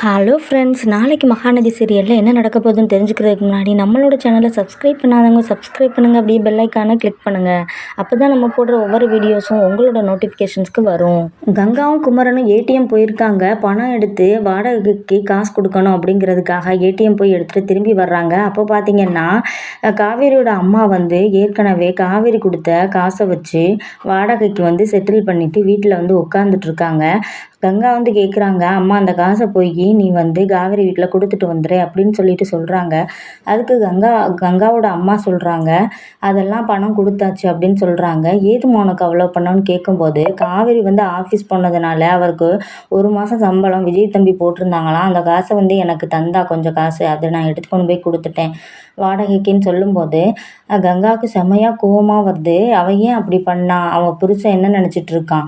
Hello friends நாளைக்கு மகாநதி சீரியலில் என்ன நடக்க போகுதுன்னு தெரிஞ்சுக்கிறதுக்கு முன்னாடி நம்மளோட சேனலை சப்ஸ்கிரைப் பண்ணாதவங்க சப்ஸ்கிரைப் பண்ணுங்கள் அப்படியே பெல்லைக்கான கிளிக் பண்ணுங்கள் அப்போ தான் நம்ம போடுற ஒவ்வொரு வீடியோஸும் உங்களோட நோட்டிஃபிகேஷன்ஸ்க்கு வரும். கங்காவும் குமரனும் ஏடிஎம் போயிருக்காங்க. பணம் எடுத்து வாடகைக்கு காசு கொடுக்கணும் அப்படிங்கிறதுக்காக ஏடிஎம் போய் எடுத்துகிட்டு திரும்பி வர்றாங்க. அப்போ பார்த்தீங்கன்னா காவேரியோட அம்மா வந்து ஏற்கனவே காவேரி கொடுத்த காசை வச்சு வாடகைக்கு வந்து செட்டில் பண்ணிவிட்டு வீட்டில் வந்து உட்காந்துட்ருக்காங்க கங்கா வந்து கேட்குறாங்க அம்மா அந்த காசை போய் நீ வந்து காவேரி வீட்டில் கொடுத்துட்டு வந்துடு அப்படின்னு சொல்லிட்டு சொல்கிறாங்க அதுக்கு கங்கா கங்காவோட அம்மா சொல்கிறாங்க அதெல்லாம் பணம் கொடுத்தாச்சு அப்படின்னு சொல்கிறாங்க ஏதுமா உனக்கு அவ்வளோ பண்ணோன்னு கேட்கும்போது காவேரி வந்து ஆஃபீஸ் போனதுனால அவருக்கு ஒரு மாதம் சம்பளம் விஜய் தம்பி போட்டிருந்தாங்களாம். அந்த காசை வந்து எனக்கு தந்தா கொஞ்சம் காசு அதை நான் எடுத்து கொண்டு போய் கொடுத்துட்டேன் வாடகைக்குன்னு சொல்லும்போது கங்காவுக்கு செம்மையாக கோவமாக வருது. அவள் ஏன் அப்படி பண்ணான் அவன் புருஷன் என்ன நினச்சிட்டு இருக்கான்?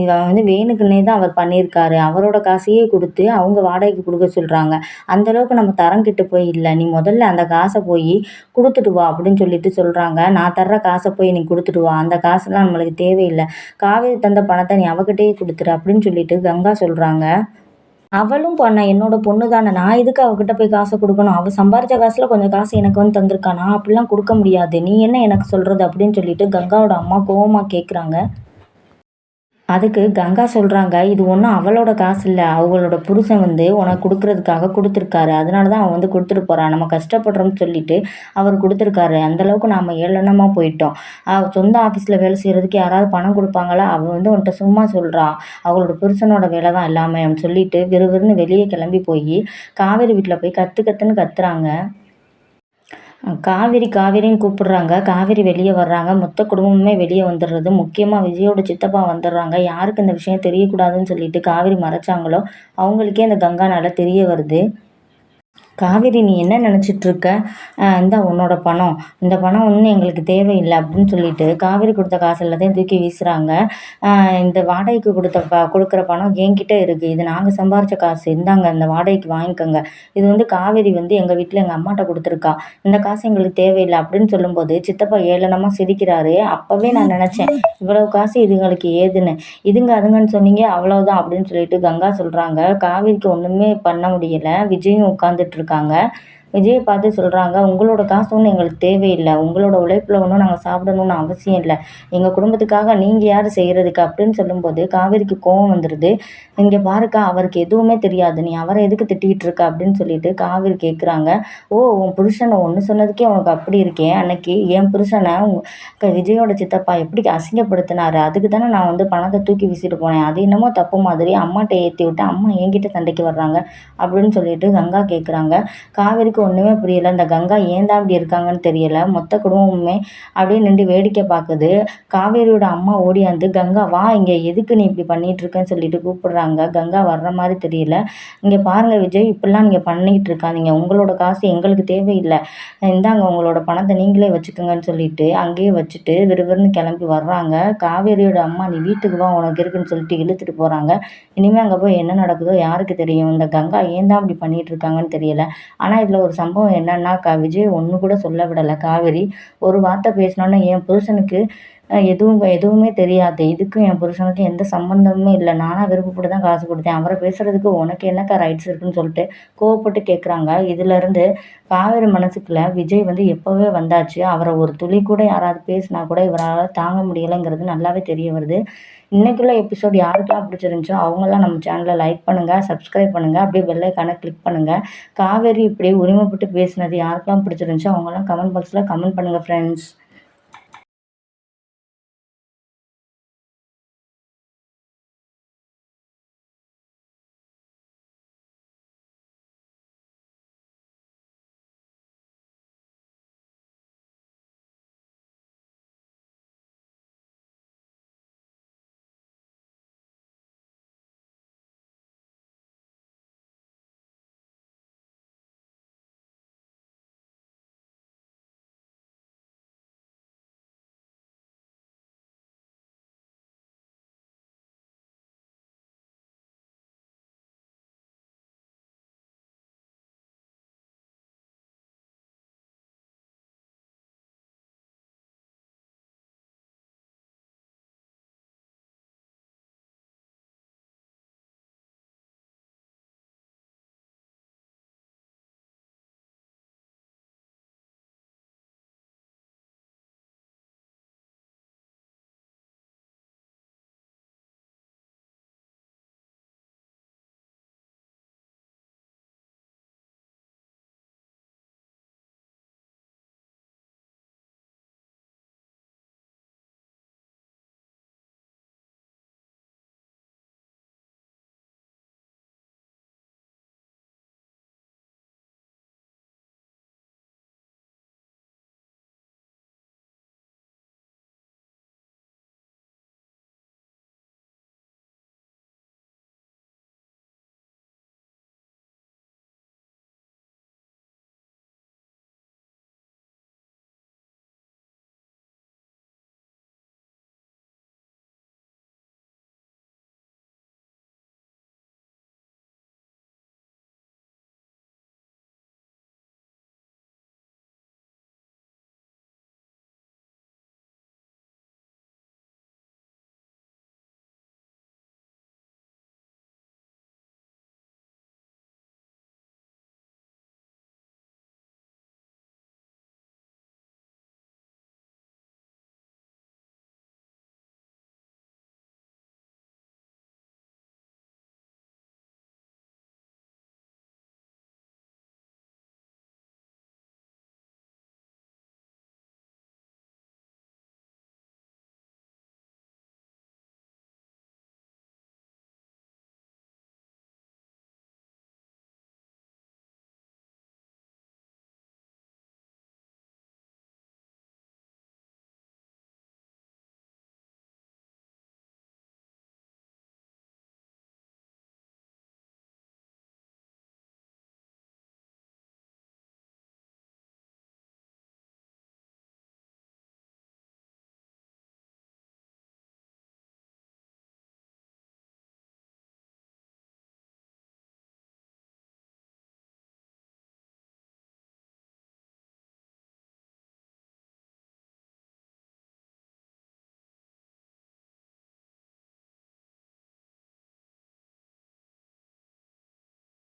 இவன் வந்து வேணுக்குன்னே தான் அவர் பண்ணியிருக்காரு. அவரோட காசையே கொடுத்து அவங்க வாடகைக்கு கொடுக்க சொல்கிறாங்க அந்தளவுக்கு நம்ம தரம் கிட்ட போய் இல்லை நீ முதல்ல அந்த காசை போய் கொடுத்துட்டு வா அப்படின்னு சொல்லிட்டு சொல்கிறாங்க நான் தர்ற காசை போய் நீ கொடுத்துட்டு வா. அந்த காசுலாம் நம்மளுக்கு தேவையில்லை. காவேரி தந்த பணத்தை நீ அவகிட்டயே கொடுத்துரு அப்படின்னு சொல்லிட்டு கங்கா சொல்கிறாங்க அவளும் பண்ண என்னோட பொண்ணு தானே. நான் எதுக்கு அவகிட்ட போய் காசை கொடுக்கணும்? அவள் சம்பாரித்த காசில் கொஞ்சம் காசு எனக்கு வந்து தந்திருக்கா. நான் அப்படிலாம் கொடுக்க முடியாது. நீ என்ன எனக்கு சொல்கிறது அப்படின்னு சொல்லிட்டு கங்காவோட அம்மா கோவமாக கேட்குறாங்க அதுக்கு கங்கா சொல்கிறாங்க இது ஒன்றும் அவளோட காசு இல்லை. அவங்களோட புருஷன் வந்து உனக்கு கொடுக்குறதுக்காக கொடுத்துருக்காரு. அதனால தான் அவன் வந்து கொடுத்துட்டு போகிறான் நம்ம கஷ்டப்படுறோம்னு சொல்லிட்டு அவர் கொடுத்துருக்காரு. அந்தளவுக்கு நாம் ஏளனமாக போயிட்டோம். சொந்த ஆஃபீஸில் வேலை செய்கிறதுக்கு யாராவது பணம் கொடுப்பாங்களா? அவள் வந்து உன்ட்ட சும்மா சொல்கிறா அவளோட புருஷனோட வேலை தான் எல்லாமே சொல்லிட்டு விறுவிறுன்னு வெளியே கிளம்பி போய் காவேரி வீட்டில் போய் கற்று கற்றுன்னு கத்துறாங்க. காவேரி காவேரின்னு கூப்பிடுறாங்க. காவேரி வெளியே வர்றாங்க. மொத்த குடும்பமுமே வெளியே வந்துடுறது. முக்கியமாக விஜயோட சித்தப்பா வந்துடுறாங்க. யாருக்கு இந்த விஷயம் தெரியக்கூடாதுன்னு சொல்லிட்டு காவேரி மறைச்சாங்களோ அவங்களுக்கே அந்த கங்கானால் தெரிய வருது. காவேரி நீ என்ன நினச்சிட்ருக்க? இந்த உன்னோட பணம். இந்த பணம் ஒன்றும் எங்களுக்கு தேவையில்லை அப்படின்னு சொல்லிட்டு காவேரி கொடுத்த காசு எல்லாத்தையும் தூக்கி வீசுகிறாங்க இந்த வாடகைக்கு கொடுத்த ப கொடுக்குற பணம் என்கிட்ட இருக்குது இது நாங்கள் சம்பாரித்த காசு. இந்தாங்க இந்த வாடகைக்கு வாங்கிக்கோங்க. இது வந்து காவேரி வந்து எங்கள் வீட்டில் எங்கள் அம்மாட்ட கொடுத்துருக்கா. இந்த காசு எங்களுக்கு தேவையில்லை அப்படின்னு சொல்லும்போது சித்தப்பா ஏளனமாக சிரிக்கிறாரு. அப்போவே நான் நினச்சேன் இவ்வளவு காசு இதுங்களுக்கு ஏதுன்னு. இதுங்க அதுங்கன்னு சொன்னீங்க அவ்வளோதான் அப்படின்னு சொல்லிட்டு கங்கா சொல்கிறாங்க காவேரிக்கு ஒன்றுமே பண்ண முடியலை. விஜயும் உட்காந்துட்ருக்கு இருக்காங்க. விஜயை பார்த்து சொல்கிறாங்க உங்களோட காசு ஒன்றும் எங்களுக்கு தேவையில்லை. உங்களோட உழைப்பில் ஒன்றும் நாங்கள் சாப்பிடணும்னு அவசியம் இல்லை. எங்கள் குடும்பத்துக்காக நீங்கள் யார் செய்கிறதுக்கு அப்படின்னு சொல்லும்போது காவேரிக்கு கோவம் வந்துடுது இங்கே பாருக்கா அவருக்கு எதுவுமே தெரியாது. நீ அவரை எதுக்கு திட்டிகிட்டு இருக்க? அப்படின்னு சொல்லிட்டு காவேரி கேட்குறாங்க ஓ உன் புருஷனை ஒன்று சொன்னதுக்கே உனக்கு அப்படி இருக்கேன் அன்னைக்கு என் புருஷனை விஜயோட சித்தப்பா எப்படி அசிங்கப்படுத்தினாரு? அதுக்கு தானே நான் வந்து பணத்தை தூக்கி வீசிட்டு போனேன். அது என்னமோ தப்பு மாதிரி அம்மாட்ட ஏற்றி விட்டு அம்மா என்கிட்ட சண்டைக்கு வர்றாங்க. அப்படின்னு சொல்லிட்டு கங்கா கேட்குறாங்க காவேரிக்கு எனக்கு ஒன்றுமே புரியலை. இந்த கங்கா ஏன் தான் இப்படி இருக்காங்கன்னு தெரியலை. மொத்த குடும்பமுமே அப்படியே நின்று வேடிக்கை பார்க்குது. காவேரியோட அம்மா ஓடியாந்து கங்கா வா இங்கே எதுக்கு நீ இப்படி பண்ணிகிட்டு இருக்கேன்னு சொல்லிட்டு கூப்பிடுறாங்க. கங்கா வர்ற மாதிரி தெரியல. இங்கே பாருங்கள் விஜய் இப்படிலாம் நீங்கள் பண்ணிக்கிட்டு இருக்காதீங்க. உங்களோட காசு எங்களுக்கு தேவையில்லை. இந்தாங்க உங்களோட பணத்தை நீங்களே வச்சுக்கோங்கன்னு சொல்லிட்டு அங்கேயே வச்சுட்டு விறுவிறுன்னு கிளம்பி வர்றாங்க. காவேரியோட அம்மா நீ வீட்டுக்கு வா உனக்கு இருக்குன்னு சொல்லிட்டு இழுத்துட்டு போகிறாங்க இனிமேல் அங்கே போய் என்ன நடக்குதோ யாருக்கு தெரியும்? இந்த கங்கா ஏன் தான் அப்படி பண்ணிகிட்டு இருக்காங்கன்னு தெரியல. ஆனால் இதில் ஒரு ஒரு சம்பவம் என்னன்னா விஜய் ஒன்று கூட சொல்ல விடலை. காவேரி ஒரு வார்த்தை பேசினோன்னே என் புருஷனுக்கு எதுவும் எதுவுமே தெரியாது. இதுக்கும் என் புருஷனுக்கும் எந்த சம்மந்தமுமே இல்லை. நானாக விருப்பப்பட்டு தான் காசு கொடுத்தேன். அவரை பேசுகிறதுக்கு உனக்கு என்னக்கா ரைட்ஸ் இருக்குன்னு சொல்லிட்டு கோவப்பட்டு கேட்குறாங்க இதுலேருந்து காவேரி மனசுக்குள்ள விஜய் வந்து எப்போவே வந்தாச்சு. அவரை ஒரு துளி கூட யாராவது பேசினா கூட இவரால் தாங்க முடியலைங்கிறது நல்லாவே தெரிய வருது. இன்றைக்குள்ள எபிசோட் யாருக்கெல்லாம் பிடிச்சிருந்துச்சோ அவங்கெல்லாம் நம்ம சேனலை லைக் பண்ணுங்கள் சப்ஸ்கிரைப் பண்ணுங்கள் அப்படியே பெல்லைக்கான கிளிக் பண்ணுங்கள் காவேரி இப்படி உரிமைப்பட்டு பேசினது யாருக்கெல்லாம் பிடிச்சிருந்துச்சோ அவங்கெல்லாம் கமெண்ட் பாக்ஸில் கமெண்ட் பண்ணுங்கள் ஃப்ரெண்ட்ஸ்